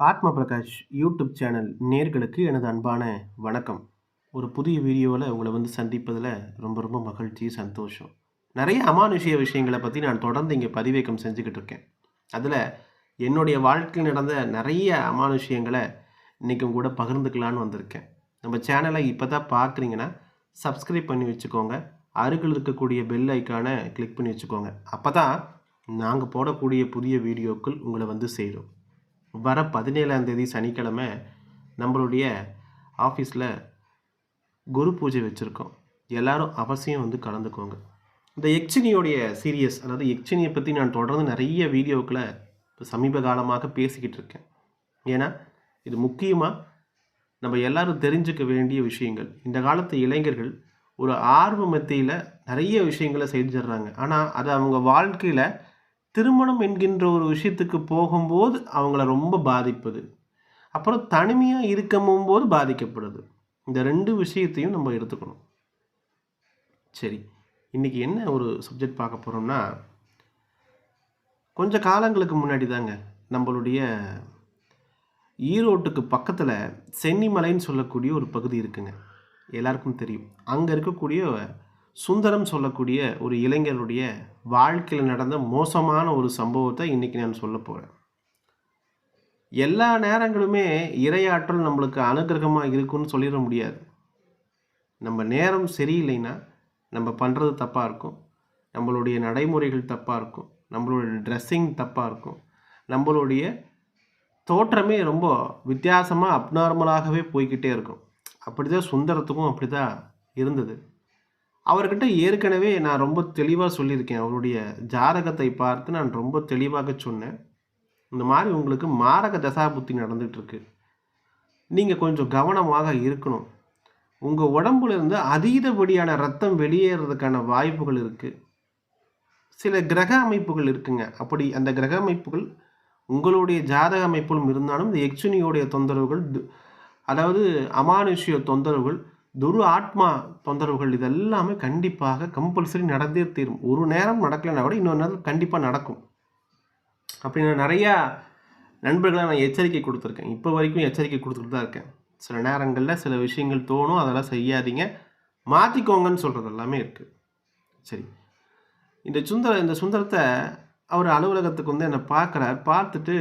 ஆத்ம Prakash YouTube channel நேர்களுக்கு எனது அன்பான வணக்கம். ஒரு புதிய வீடியோவில் உங்களை வந்து சந்திப்பதில் ரொம்ப ரொம்ப மகிழ்ச்சி சந்தோஷம். நிறைய அமானுஷ்ய விஷயங்களை பற்றி நான் தொடர்ந்து இங்கே பதிவேக்கம் செஞ்சுக்கிட்டு இருக்கேன். அதில் என்னுடைய வாழ்க்கையில் நடந்த நிறைய அமானுஷியங்களை இன்றைக்கும் கூட பகிர்ந்துக்கலான்னு வந்திருக்கேன். நம்ம சேனலை இப்போ தான் பார்க்குறீங்கன்னா சப்ஸ்கிரைப் பண்ணி வச்சுக்கோங்க. அருகில் இருக்கக்கூடிய பெல் ஐக்கானை கிளிக் பண்ணி வச்சுக்கோங்க. அப்போ தான் நாங்கள் போடக்கூடிய புதிய வீடியோக்கள் உங்களை வந்து சேரும். வர பதினேழாம் தேதி சனிக்கிழமை நம்மளுடைய ஆஃபீஸில் குரு பூஜை வச்சுருக்கோம். எல்லாரும் அவசியம் வந்து கலந்துக்கோங்க. இந்த எக்சினியோடைய சீரியஸ் அதாவது எக்சினியை பற்றி நான் தொடர்ந்து நிறைய வீடியோக்களை இப்போ சமீப காலமாக பேசிக்கிட்டு இருக்கேன். ஏன்னா இது முக்கியமாக நம்ம எல்லாரும் தெரிஞ்சுக்க வேண்டிய விஷயங்கள். இந்த காலத்து இளைஞர்கள் ஒரு ஆர்வ மத்தியில் நிறைய விஷயங்களை செஞ்சிடுறாங்க. ஆனால் அது அவங்க வாழ்க்கையில் திருமணம் என்கின்ற ஒரு விஷயத்துக்கு போகும்போது அவங்கள ரொம்ப பாதிப்புது. அப்புறம் தனிமையாக இருக்கமும் போது பாதிக்கப்படுது. இந்த ரெண்டு விஷயத்தையும் நம்ம எடுத்துக்கணும். சரி இன்றைக்கி என்ன ஒரு சப்ஜெக்ட் பார்க்க போகிறோம்னா கொஞ்சம் காலங்களுக்கு முன்னாடி தாங்க நம்மளுடைய ஈரோட்டுக்கு பக்கத்தில் சென்னிமலைன்னு சொல்லக்கூடிய ஒரு பகுதி இருக்குங்க. எல்லாருக்கும் தெரியும். அங்கே இருக்கக்கூடிய சுந்தரம் சொல்லக்கூடிய ஒரு இளைஞருடைய வாழ்க்கையில் நடந்த மோசமான ஒரு சம்பவத்தை இன்றைக்கி நான் சொல்ல போகிறேன் எல்லா நேரங்களுமே இரையாற்றல் நம்மளுக்கு அனுகிரகமாக இருக்குன்னு சொல்லிட முடியாது. நம்ம நேரம் சரியில்லைன்னா நம்ம பண்ணுறது தப்பாக இருக்கும். நம்மளுடைய நடைமுறைகள் தப்பாக இருக்கும். நம்மளுடைய ட்ரெஸ்ஸிங் தப்பாக இருக்கும். நம்மளுடைய தோற்றமே ரொம்ப வித்தியாசமாக அப்நார்மலாகவே போய்கிட்டே இருக்கும். அப்படி தான் சுந்தரத்துக்கும் அப்படி தான் இருந்தது. அவர்கிட்ட ஏற்கனவே நான் ரொம்ப தெளிவாக சொல்லியிருக்கேன். அவருடைய ஜாதகத்தை பார்த்து நான் ரொம்ப தெளிவாக சொன்னேன். இந்த மாதிரி உங்களுக்கு மாரக தசாபுத்தி நடந்துகிட்ருக்கு நீங்கள் கொஞ்சம் கவனமாக இருக்கணும். உங்கள் உடம்புல இருந்து அதீதபடியான ரத்தம் வெளியேறதுக்கான வாய்ப்புகள் இருக்குது சில கிரக அமைப்புகள் இருக்குங்க. அப்படி அந்த கிரக அமைப்புகள் உங்களுடைய ஜாதக அமைப்புகளும் இருந்தாலும் இந்த எக்ஸுனியோடைய தொந்தரவுகள் அதாவது அமானுஷ்ய தொந்தரவுகள் துரு ஆத்மா தொந்தரவுகள் இதெல்லாமே கண்டிப்பாக கம்பல்சரி நடந்தே தீரும். ஒரு நேரம் நடக்கலைன்னா கூட இன்னொரு நேரம் கண்டிப்பாக நடக்கும். அப்படி நான் நிறையா நண்பர்களை நான் எச்சரிக்கை கொடுத்துருக்கேன். இப்போ வரைக்கும் எச்சரிக்கை கொடுத்துட்டு தான் இருக்கேன். சில நேரங்களில் சில விஷயங்கள் தோணும் அதெல்லாம் செய்யாதீங்க. மாற்றிக்கோங்கன்னு சொல்கிறது எல்லாமே இருக்குது சரி. இந்த சுந்தர இந்த சுந்தரத்தை அவர் அலுவலகத்துக்கு வந்து என்னை பார்க்குறார். பார்த்துட்டு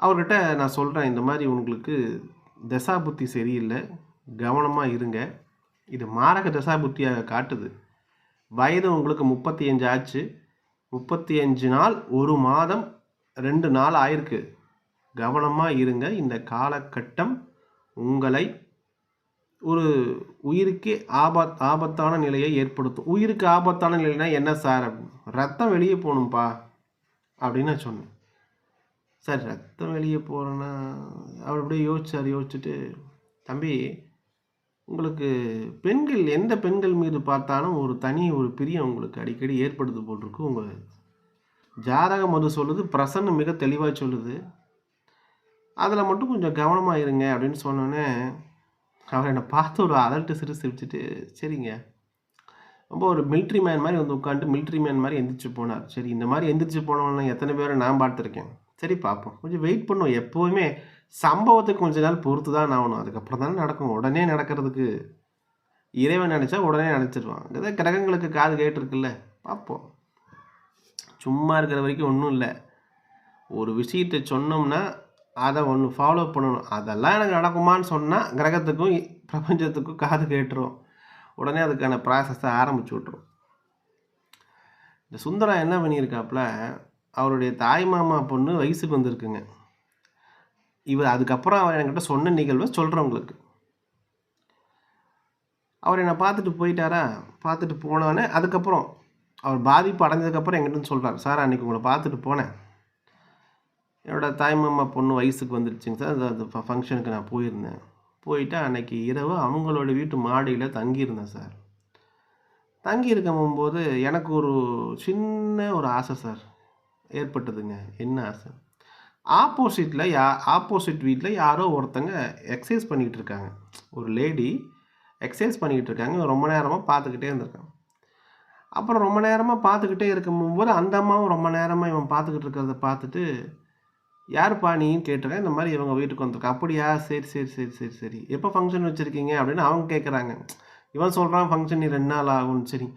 அவர்கிட்ட நான் சொல்கிறேன் இந்த மாதிரி உங்களுக்கு தசா புத்தி சரியில்லை. கவனமாக இருங்க. இது மாரக தசா புத்தியாக காட்டுது. வயது உங்களுக்கு முப்பத்தி அஞ்சு ஆச்சு. முப்பத்தி அஞ்சு நாள் ஒரு மாதம் ரெண்டு நாள் ஆயிருக்கு. கவனமாக இருங்க. இந்த காலகட்டம் உங்களை ஒரு உயிருக்கு ஆபத் ஆபத்தான நிலையை ஏற்படுத்தும். உயிருக்கு ஆபத்தான நிலைனா என்ன சார்? ரத்தம் வெளியே போகணும்ப்பா அப்படின்னு நான் சொன்னேன். சார் ரத்தம் வெளியே போகிறேன்னா அவர் அப்படியே யோசிச்சார் யோசிச்சுட்டு தம்பி உங்களுக்கு பெண்கள் எந்த பெண்கள் மீது பார்த்தாலும் ஒரு தனி ஒரு பிரியம் உங்களுக்கு அடிக்கடி ஏற்படுது போட்டிருக்கு உங்கள் ஜாதகம் அது சொல்லுது பிரசன்னம் மிக தெளிவாக சொல்லுது. அதில் மட்டும் கொஞ்சம் கவனமாக இருங்க அப்படின்னு சொன்னோன்னே அவர் என்னை பார்த்து ஒரு அதல்ட்டு சிறு சிரிச்சுட்டு சரிங்க. ரொம்ப ஒரு மிலிட்ரி மேன் மாதிரி வந்து உட்காந்துட்டு மிலிட்ரி மேன் மாதிரி எந்திரிச்சு போனார். சரி இந்த மாதிரி எந்திரிச்சு போனவங்க எத்தனை பேரை நான் பார்த்துருக்கேன்? சரி பார்ப்போம். கொஞ்சம் வெயிட் பண்ணுவோம். எப்போவுமே சம்பவத்துக்கு கொஞ்ச நாள் பொறுத்து தான் ஆகணும். அதுக்கப்புறம் தானே நடக்கும். உடனே நடக்கிறதுக்கு இறைவன் நினச்சா உடனே நினச்சிடுவான் அங்கே கிரகங்களுக்கு காது கேட்டிருக்குல்ல. பார்ப்போம். சும்மா இருக்கிற வரைக்கும் ஒன்றும் இல்லை. ஒரு விஷயத்தை சொன்னோம்னா அதை ஒன்று ஃபாலோ பண்ணணும். அதெல்லாம் எனக்கு நடக்குமான்னு சொன்னால் கிரகத்துக்கும் பிரபஞ்சத்துக்கும் காது கேட்டுரும். உடனே அதுக்கான ப்ராசஸை ஆரம்பிச்சு விட்ரும் இந்த சுந்தரம் என்ன பண்ணியிருக்காப்புல அவருடைய தாய் மாமா பொண்ணு வயசுக்கு வந்திருக்குங்க. இவர் அதுக்கப்புறம் அவர் என்கிட்ட சொன்ன நிகழ்வை சொல்கிறவங்களுக்கு அவர் என்னை பார்த்துட்டு போயிட்டாரா? பார்த்துட்டு போனோடனே அதுக்கப்புறம் அவர் பாதிப்பு அடைஞ்சதுக்கப்புறம் எங்கிட்ட சொல்கிறார் சார் அன்றைக்கி உங்களை பார்த்துட்டு போனேன். என்னோடய தாய்மாமா பொண்ணு வயசுக்கு வந்துடுச்சுங்க சார். அது அது ஃபங்க்ஷனுக்கு நான் போயிருந்தேன். போயிட்டு அன்னைக்கு இரவு அவங்களோட வீட்டு மாடியில் தங்கியிருந்தேன் சார். தங்கி இருக்கும்போது எனக்கு ஒரு சின்ன ஒரு ஆசை சார். ஏற்பட்டதுங்க. என்ன ஆசை? ஆப்போசிட்டில் யா ஆப்போசிட் வீட்டில் யாரோ ஒருத்தங்க எக்ஸசைஸ் பண்ணிக்கிட்டு இருக்காங்க. ஒரு லேடி எக்ஸசைஸ் பண்ணிக்கிட்டு இருக்காங்க. ரொம்ப நேரமாக பார்த்துக்கிட்டே இருந்திருக்காங்க அப்புறம் ரொம்ப நேரமாக பார்த்துக்கிட்டே இருக்கும்போது அந்த அம்மாவும் ரொம்ப நேரமாக இவன் பார்த்துக்கிட்டு இருக்கிறத பார்த்துட்டு யாருப்பா நீன்னு கேட்டிருக்கேன் இந்த மாதிரி இவங்க வீட்டுக்கு வந்திருக்கா? அப்படியா? சரி சரி சரி சரி சரி. எப்போ ஃபங்க்ஷன் வச்சுருக்கீங்க? அப்படின்னு அவங்க கேட்குறாங்க இவன் சொல்கிறான் ஃபங்க்ஷன் நீ ரெண்டு நாள் ஆகும் சரி.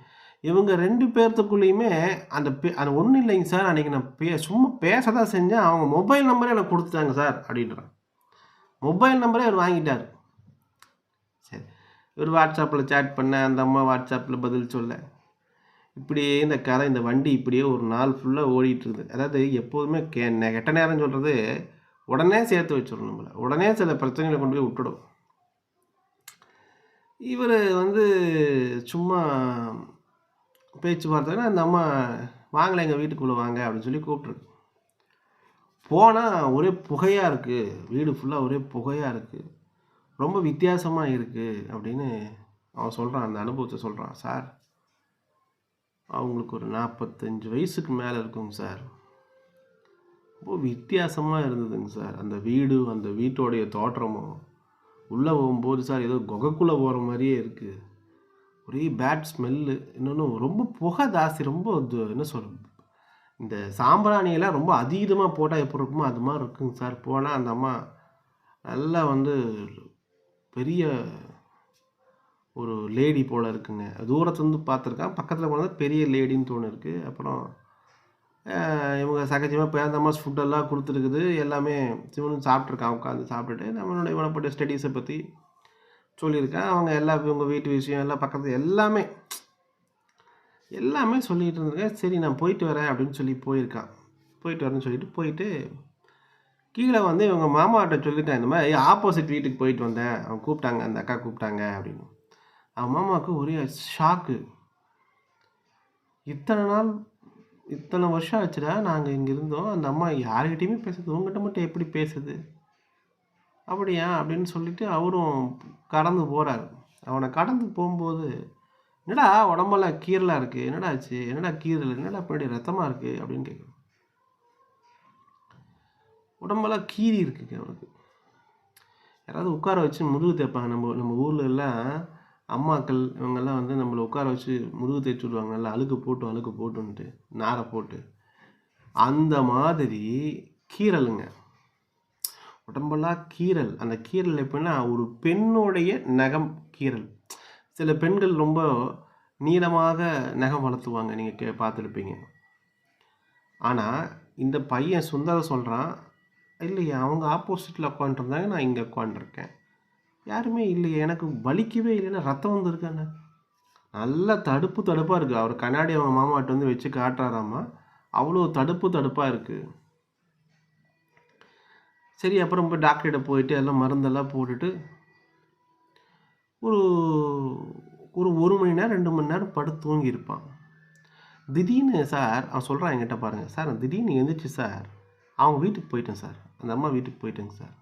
இவங்க ரெண்டு பேர்த்துக்குள்ளேயுமே அந்த பே அது ஒன்றும் இல்லைங்க சார். அன்றைக்கி நான் பே சும்மா பேச தான் செஞ்சேன். அவங்க மொபைல் நம்பரே எனக்கு கொடுத்துட்டாங்க சார் அப்படின்றான் மொபைல் நம்பரே அவர் வாங்கிட்டார். சரி. இவர் வாட்ஸ்அப்பில் சேட் பண்ண அந்த அம்மா வாட்ஸ்அப்பில் பதில் சொல்ல. இப்படியே இந்த கதை இந்த வண்டி இப்படியே ஒரு நாள் ஃபுல்லாக ஓடிட்டு இருக்குது அதாவது எப்போதுமே கே கெட்ட நேரம் சொல்கிறது உடனே சேர்த்து வச்சிடும் நம்மளை. உடனே சில பிரச்சனைகளை கொண்டு போய் விட்டுடும். இவர் வந்து சும்மா பேச்சுவார்த்தைன்னா அந்த அம்மா வாங்கலை எங்கள் வீட்டுக்குள்ளே வாங்க அப்படின்னு சொல்லி கூப்பிட்ருக்கு போனால் ஒரே புகையாக இருக்குது வீடு ஃபுல்லாக ஒரே புகையாக இருக்குது ரொம்ப வித்தியாசமாக இருக்குது அப்படின்னு அவன் சொல்கிறான் அந்த அனுபவத்தை சொல்கிறான் சார் அவங்களுக்கு ஒரு நாற்பத்தஞ்சு வயசுக்கு மேலே இருக்குங்க சார். ரொம்ப வித்தியாசமாக இருந்ததுங்க சார். அந்த வீடு அந்த வீட்டோடைய தோற்றமும். உள்ளே போகும்போது சார் ஏதோ குகைக்குள்ளே போகிற மாதிரியே இருக்குது ஒரே பேட் ஸ்மெல்லு இன்னொன்று ரொம்ப புகை ஜாஸ்தி ரொம்ப இது என்ன சொல்கிறது இந்த சாம்பிராணியெல்லாம் ரொம்ப அதீதமாக போட்டால் எப்படி இருக்குமோ அது மாதிரி இருக்குங்க சார். போனால் அந்த அம்மா நல்லா வந்து பெரிய ஒரு லேடி போல் இருக்குங்க. தூரத்துலேருந்து பார்த்துருக்கான் பக்கத்தில் போனால் பெரிய லேடின்னு தோணு இருக்குது அப்புறம் இவங்க சகஜமாக இப்போ அம்மா ஃபுட்டெல்லாம் கொடுத்துருக்குது. எல்லாமே சிவனும் சாப்பிட்ருக்கான் உட்காந்து சாப்பிட்டுட்டு நம்மளுடைய இவனப்பட்ட ஸ்டடீஸை பற்றி சொல்லியிருக்கேன். அவங்க எல்லா இவங்க வீட்டு விஷயம் எல்லாம் பக்கத்து எல்லாமே எல்லாமே சொல்லிகிட்டு இருந்திருக்கேன். சரி நான் போயிட்டு வரேன் அப்படின்னு சொல்லி போயிருக்கான் போயிட்டு வரேன்னு சொல்லிட்டு போயிட்டு கீழே வந்து இவங்க மாமாட்ட சொல்லிட்டேன் இந்த மாதிரி ஆப்போசிட் வீட்டுக்கு போயிட்டு வந்தேன். அவன் கூப்பிட்டாங்க அந்த அக்கா கூப்பிட்டாங்க அப்படின்னு. அவன் மாமாவுக்கு ஒரே ஷாக்கு இத்தனை நாள் இத்தனை வருஷம் ஆச்சுடா நாங்கள் இங்கே இருந்தோம். அந்த அம்மா யார்கிட்டையுமே பேசுது. உங்ககிட்ட மட்டும் எப்படி பேசுது அப்படியா? அப்படின்னு சொல்லிட்டு அவரும் கடந்து போகிறாரு அவனை கடந்து போகும்போது என்னடா உடம்பெல்லாம் கீரலாக இருக்குது என்னடா ஆச்சு? என்னடா கீரல் என்னடா பின்னாடி ரத்தமாக இருக்குது அப்படின்னு கேட்குறோம் உடம்பெல்லாம் கீறி இருக்குங்க அவனுக்கு யாராவது உட்கார வச்சு முதுகு தேய்ப்பாங்க. நம்ம நம்ம ஊரில் எல்லாம் அம்மாக்கள் இவங்கெல்லாம் வந்து நம்மளை உட்கார வச்சு முதுகு தேய்ச்சி விடுவாங்க. நல்லா அழுக்கு போட்டும் அழுக்கு போட்டுன்ட்டு நாரை போட்டு. அந்த மாதிரி கீறலுங்க. உடம்பெல்லாம் கீறல். அந்த கீரல் எப்படின்னா ஒரு பெண்ணுடைய நகம் கீறல். சில பெண்கள் ரொம்ப நீளமாக நகம் வளர்த்துவாங்க நீங்கள் கே பார்த்துருப்பீங்க. ஆனால் இந்த பையன் சுந்தர சொல்கிறான் இல்லையா அவங்க ஆப்போசிட்டில் உட்காந்துருந்தாங்க நான் இங்கே உட்காந்துருக்கேன் யாருமே இல்லையே எனக்கு வலிக்கவே இல்லைன்னா ரத்தம் வந்துருக்கானே நல்லா தடுப்பு தடுப்பாக இருக்குது அவர் கண்ணாடி அவங்க மாமாட்ட வந்து வச்சு காட்டுறாராமா? அவ்வளோ தடுப்பு தடுப்பாக இருக்குது சரி அப்புறம் போய் டாக்டர்கிட்ட போயிட்டு எல்லாம் மருந்தெல்லாம் போட்டுட்டு ஒரு ஒரு ஒரு மணி நேரம் ரெண்டு மணி நேரம் படுத்து தூங்கி இருப்பான் திடீர்னு சார் அவன் சொல்கிறான் என்கிட்ட பாருங்கள் சார் திடீர்னு எழுந்திரிச்சு சார் அவங்க வீட்டுக்கு போயிட்டேன் சார். அந்த அம்மா வீட்டுக்கு போயிட்டேங்க சார்.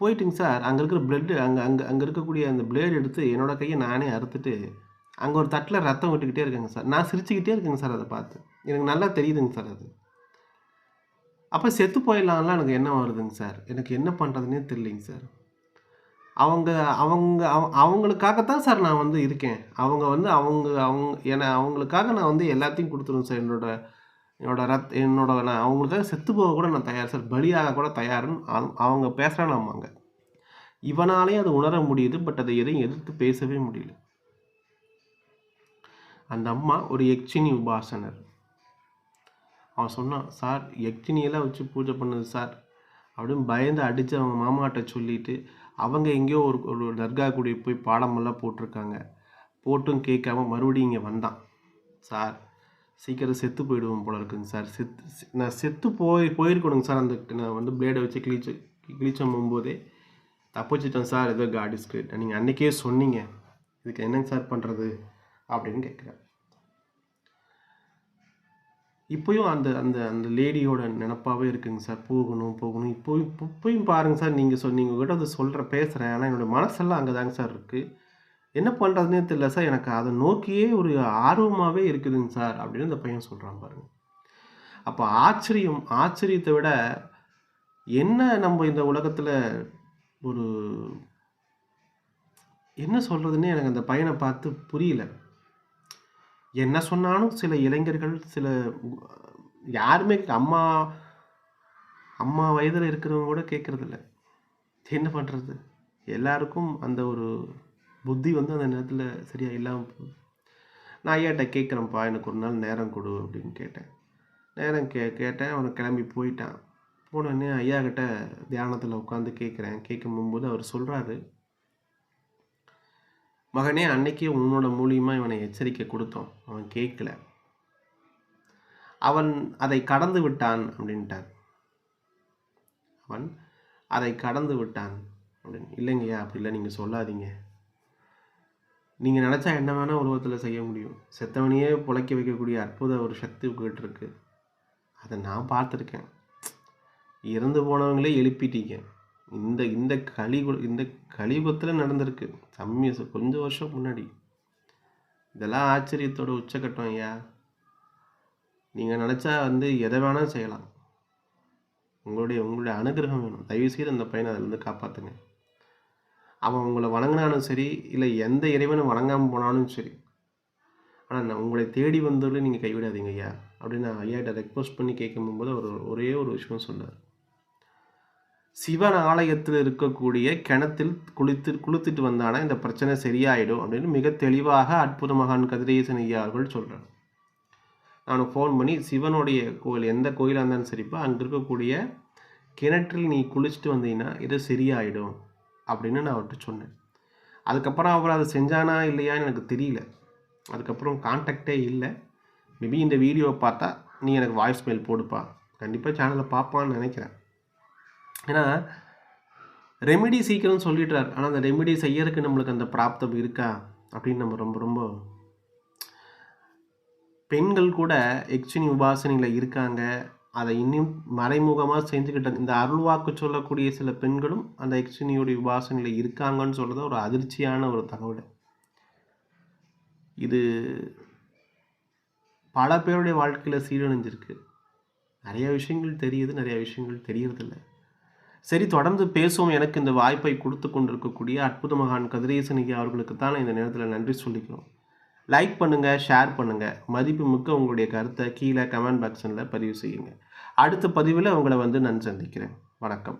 போயிட்டுங்க சார். அங்கே இருக்கிற பிளட்டு அங்கே அங்கே அங்கே இருக்கக்கூடிய அந்த பிளேடு எடுத்து என்னோடய கையை நானே அறுத்துட்டு அங்கே ஒரு தட்டில் ரத்தம் விட்டுக்கிட்டே இருக்கேங்க சார். நான் சிரிச்சுக்கிட்டே இருக்கேங்க சார் அதை பார்த்து. எனக்கு நல்லா தெரியுதுங்க சார் அது. அப்போ செத்து போயிடலாம்லாம் எனக்கு என்ன வருதுங்க சார்? எனக்கு என்ன பண்ணுறதுனே தெரியலிங்க சார். அவங்க அவங்க அவ- அவங்களுக்காகத்தான் சார் நான் வந்து இருக்கேன். அவங்க வந்து அவங்க அவங்க ஏன்னா அவங்களுக்காக நான் வந்து எல்லாத்தையும் கொடுத்துருவேன் சார். என்னோட என்னோட ரத் என்னோட நான் அவங்களுக்காக செத்து போக கூட நான் தயார் சார். பலியாக கூட தயாருன்னு அவங்க- அவங்க பேசுகிறானாமாங்க இவனாலே அது உணர முடியுது பட் அதை எதையும் எதிர்த்து பேசவே முடியல. அந்த அம்மா ஒரு யக்ஷினி உபாசனர். அவன் சொன்னான் சார் யக்ஷினியெல்லாம் வச்சு பூஜை பண்ணுது சார்? அப்படின்னு பயந்து அடித்து அவங்க மாமாட்ட சொல்லிட்டு அவங்க எங்கேயோ ஒரு ஒரு தர்கா கூடி போய் பாடமெல்லாம் போட்டிருக்காங்க. போட்டும் கேட்காம மறுபடியும் இங்கே வந்தான். சார் சீக்கிரம் செத்து போயிடுவோம் போல இருக்குங்க சார். செத்து நான் செத்து போய் போயிருக்கணுங்க சார். அந்த நான் வந்து பிளேடை வச்சு கிழிச்சு கிழிச்சம் போகும்போதே தப்பிச்சிட்டேன் சார். ஏதோ காட் இஸ் கிரேட் நீங்கள் அன்றைக்கே சொன்னீங்க. இதுக்கு என்னங்க சார் பண்ணுறது அப்படின்னு கேட்குறேன் இப்போயும் அந்த அந்த அந்த லேடியோட நினப்பாகவே இருக்குங்க சார். போகணும் போகணும். இப்போ இப்போ- இப்போயும் பாருங்க சார் நீங்கள் சொன்னீங்க உங்கள்கிட்ட அதை சொல்கிற பேசுகிறேன் ஆனால் என்னோட மனசெல்லாம் அங்கே தாங்க சார் இருக்குது என்ன பண்ணுறதுனே தெரியல சார். எனக்கு அதை நோக்கியே ஒரு ஆர்வமாகவே இருக்குதுங்க சார் அப்படின்னு அந்த பையன் சொல்கிறான் பாருங்க. அப்போ ஆச்சரியம் ஆச்சரியத்தை விட என்ன நம்ம இந்த உலகத்தில் ஒரு என்ன சொல்கிறதுனே எனக்கு அந்த பையனை பார்த்து புரியல. என்ன சொன்னாலும் சில இளைஞர்கள் சில யாருமே அம்மா அம்மா வயதில் இருக்கிறவங்க கூட கேட்குறதில்ல என்ன பண்ணுறது எல்லாருக்கும் அந்த ஒரு புத்தி வந்து அந்த நேரத்தில் சரியாக இல்லாமல் போகுது. நான் ஐயாட்ட கேட்குறேன்ப்பா எனக்கு ஒரு நாள் நேரம் கொடு அப்படின்னு கேட்டேன். நேரம் கே கேட்டேன் அவனை கிளம்பி போயிட்டான். போனோடனே ஐயா கிட்ட தியானத்தில் உட்காந்து கேட்குறேன் கேட்கும் அவர் சொல்கிறாரு மகனே அன்னைக்கே உன்னோட மூலியமாக இவனை எச்சரிக்கை கொடுத்தோம். அவன் கேட்கல. அவன் அதை கடந்து விட்டான் அப்படின்ட்டார். அவன் அதை கடந்து விட்டான். அப்படின்னு இல்லைங்கய்யா அப்படி இல்லை. நீங்கள் சொல்லாதீங்க. நீங்கள் நினச்சா என்ன வேணால் உலகத்தில் செய்ய முடியும். செத்தவனையே பிழைக்க வைக்கக்கூடிய அற்புத ஒரு சக்தி உங்ககிட்ட இருக்குது அதை நான் பார்த்துருக்கேன். இறந்து போனவங்களே எழுப்பிட்டீங்க. இந்த இந்த கலிகு இந்த கழிபத்தில் நடந்திருக்கு. கம்மி கொஞ்சம் வருஷம் முன்னாடி. இதெல்லாம் ஆச்சரியத்தோட உச்சக்கட்டம் ஐயா. நீங்கள் நினச்சா வந்து எதை வேணால் செய்யலாம். உங்களுடைய உங்களுடைய அனுகிரகம் வேணும். தயவுசெய்து அந்த பையனை அதிலேருந்து காப்பாற்றுங்க அவன் உங்களை வணங்கினாலும் சரி இல்லை எந்த இறைவனும் வணங்காமல் போனாலும் சரி. ஆனால் நான் உங்களை தேடி வந்தவர்களே நீங்கள் கைவிடாதீங்க ஐயா. அப்படின்னு நான் ஐயாட்ட ரெக்வஸ்ட் பண்ணி கேட்கும்போது அவர் ஒரே ஒரு விஷயம் சொன்னார். சிவன் ஆலயத்தில் இருக்கக்கூடிய கிணத்தில் குளித்து குளித்துட்டு வந்தானா இந்த பிரச்சனை சரியாயிடும் அப்படின்னு மிக தெளிவாக அற்புத மகான் கதிரேசன் ஐயா அவர்கள் சொல்கிறார் நான் ஃபோன் பண்ணி சிவனுடைய கோயில் எந்த கோயிலாக இருந்தாலும் சரிப்பா அங்கே இருக்கக்கூடிய கிணற்றில் நீ குளிச்சுட்டு வந்தீங்கன்னா இது சரியாயிடும் அப்படின்னு நான் அவர்கிட்ட சொன்னேன். அதுக்கப்புறம் அவர் அதை செஞ்சானா இல்லையான்னு எனக்கு தெரியல. அதுக்கப்புறம் கான்டாக்டே இல்லை. மேபி இந்த வீடியோவை பார்த்தா நீ எனக்கு வாய்ஸ் மெயில் போடுப்பா. கண்டிப்பாக சேனலை பார்ப்பான்னு நினைக்கிறேன். ஏன்னா ரெமெடி சீக்கிரம் சொல்லிடுறார் ஆனால் அந்த ரெமெடி செய்யறதுக்கு நம்மளுக்கு அந்த பிராப்தம் இருக்கா? அப்படின்னு நம்ம ரொம்ப ரொம்ப பெண்கள் கூட எக்ஷினி உபாசனையில் இருக்காங்க. அதை இன்னும் மறைமுகமாக செஞ்சுக்கிட்ட இந்த அருள்வாக்கு சொல்லக்கூடிய சில பெண்களும் அந்த எக்ஷினியோடைய உபாசனையில் இருக்காங்கன்னு சொல்கிறது ஒரு அதிர்ச்சியான ஒரு தகவல். இது பல பேருடைய வாழ்க்கையில் சீரழிஞ்சிருக்கு. நிறைய விஷயங்கள் தெரியுது நிறைய விஷயங்கள் தெரியறதில்லை. சரி தொடர்ந்து பேசுவோம். எனக்கு இந்த வாய்ப்பை கொடுத்து கொண்டிருக்கக்கூடிய அற்புத மகான் கதிரேசனிகி அவர்களுக்கு தான் இந்த நேரத்தில் நன்றி சொல்லிக்கிறோம். லைக் பண்ணுங்கள் ஷேர் பண்ணுங்கள் மதிப்பு மிக்க உங்களுடைய கருத்தை கீழே கமெண்ட் பாக்ஸனில் பதிவு செய்யுங்க. அடுத்த பதிவில் உங்களை வந்து நான் சந்திக்கிறேன். வணக்கம்.